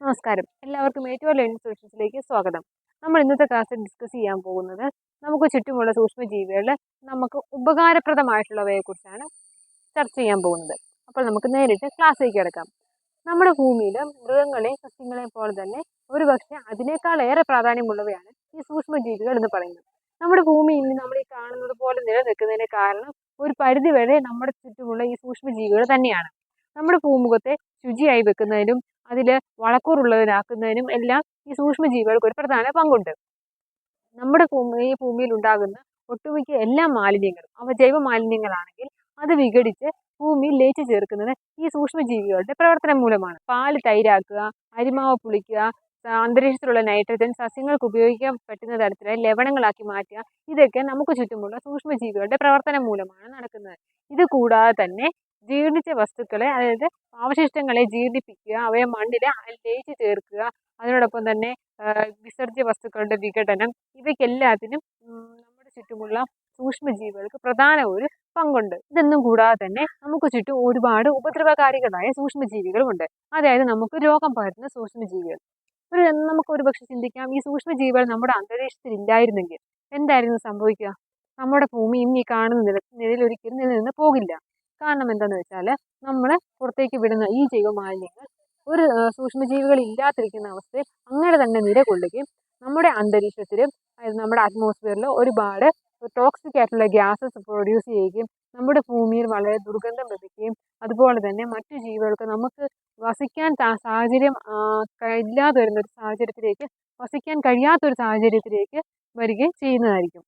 നമസ്കാരം. എല്ലാവർക്കും ഏറ്റവും ലേണിംഗ് സൊല്യൂഷൻസിലേക്ക് സ്വാഗതം. നമ്മൾ ഇന്നത്തെ ക്ലാസ്സിൽ ഡിസ്കസ് ചെയ്യാൻ പോകുന്നത് നമുക്ക് ചുറ്റുമുള്ള സൂക്ഷ്മജീവികളിൽ നമുക്ക് ഉപകാരപ്രദമായിട്ടുള്ളവയെക്കുറിച്ചാണ് ചർച്ച ചെയ്യാൻ പോകുന്നത്. അപ്പോൾ നമുക്ക് നേരിട്ട് ക്ലാസ്സിലേക്ക് കിടക്കാം. നമ്മുടെ ഭൂമിയിൽ മൃഗങ്ങളെ സസ്യങ്ങളെ പോലെ തന്നെ ഒരുപക്ഷെ അതിനേക്കാളേറെ പ്രാധാന്യമുള്ളവയാണ് ഈ സൂക്ഷ്മജീവികൾ എന്ന് പറയുന്നത്. നമ്മുടെ ഭൂമിയിൽ നമ്മൾ ഈ കാണുന്നത് പോലെ നിലനിൽക്കുന്നതിന് കാരണം ഒരു പരിധി വരെ നമ്മുടെ ചുറ്റുമുള്ള ഈ സൂക്ഷ്മജീവികൾ തന്നെയാണ്. നമ്മുടെ ഭൂമുഖത്തെ ശുചിയായി വെക്കുന്നതിനും അതിൽ വളക്കൂറുള്ളതിനാക്കുന്നതിനും എല്ലാം ഈ സൂക്ഷ്മജീവികൾക്ക് ഒരു പ്രധാന പങ്കുണ്ട്. നമ്മുടെ ഭൂമി ഈ ഭൂമിയിൽ ഉണ്ടാകുന്ന ഒട്ടുമിക്ക എല്ലാ മാലിന്യങ്ങളും അവ ജൈവ മാലിന്യങ്ങളാണെങ്കിൽ അത് വിഘടിച്ച് ഭൂമിയിൽ ലയിച്ചു ചേർക്കുന്നത് ഈ സൂക്ഷ്മജീവികളുടെ പ്രവർത്തനം മൂലമാണ്. പാൽ തൈരാക്കുക അരിമാവ് പുളിക്കുക അന്തരീക്ഷത്തിലുള്ള നൈട്രജൻ സസ്യങ്ങൾക്ക് ഉപയോഗിക്കാൻ പറ്റുന്ന തരത്തിലെ ലവണങ്ങളാക്കി മാറ്റുക ഇതൊക്കെ നമുക്ക് ചുറ്റുമുള്ള സൂക്ഷ്മജീവികളുടെ പ്രവർത്തനം മൂലമാണ് നടക്കുന്നത്. ഇത് കൂടാതെ തന്നെ ജീർണിച്ച വസ്തുക്കളെ അതായത് അവശിഷ്ടങ്ങളെ ജീർണിപ്പിക്കുക അവയെ മണ്ണിൽ ലയിച്ചു ചേർക്കുക അതിനോടൊപ്പം തന്നെ വിസർജ്യ വസ്തുക്കളുടെ വിഘടനം ഇവയ്ക്കെല്ലാത്തിനും നമ്മുടെ ചുറ്റുമുള്ള സൂക്ഷ്മജീവികൾക്ക് പ്രധാന ഒരു പങ്കുണ്ട്. ഇതൊന്നും കൂടാതെ തന്നെ നമുക്ക് ചുറ്റും ഒരുപാട് ഉപദ്രവകാരികളായ സൂക്ഷ്മജീവികളുമുണ്ട്. അതായത് നമുക്ക് രോഗം പകരുന്ന സൂക്ഷ്മജീവികൾ. ഒരു നമുക്ക് ഒരു പക്ഷെ ചിന്തിക്കാം ഈ സൂക്ഷ്മജീവികൾ നമ്മുടെ അന്തരീക്ഷത്തിൽ ഇല്ലായിരുന്നെങ്കിൽ എന്തായിരുന്നു സംഭവിക്കുക? നമ്മുടെ ഭൂമി ഇന്ന് കാണുന്ന നില നിലയിൽ ഒരിക്കലും നിലനിന്ന് പോകില്ല. കാരണം എന്താണെന്ന് വെച്ചാൽ നമ്മൾ പുറത്തേക്ക് വിടുന്ന ഈ ജൈവമാലിന്യങ്ങൾ ഒരു സൂക്ഷ്മജീവികൾ ഇല്ലാതിരിക്കുന്ന അവസ്ഥയിൽ അങ്ങനെ തന്നെ നിലകൊള്ളുകയും നമ്മുടെ അന്തരീക്ഷത്തിലും അതായത് നമ്മുടെ അറ്റ്മോസ്ഫിയറിൽ ഒരുപാട് ടോക്സിക് ആയിട്ടുള്ള ഗ്യാസസ് പ്രൊഡ്യൂസ് ചെയ്യുകയും നമ്മുടെ ഭൂമിയിൽ വളരെ ദുർഗന്ധം ലഭിക്കുകയും അതുപോലെ തന്നെ മറ്റു ജീവികൾക്ക് നമുക്ക് വസിക്കാൻ സാഹചര്യം ഇല്ലാതെ വരുന്ന ഒരു സാഹചര്യത്തിലേക്ക് വസിക്കാൻ കഴിയാത്തൊരു സാഹചര്യത്തിലേക്ക് വരികയും ചെയ്യുന്നതായിരിക്കും.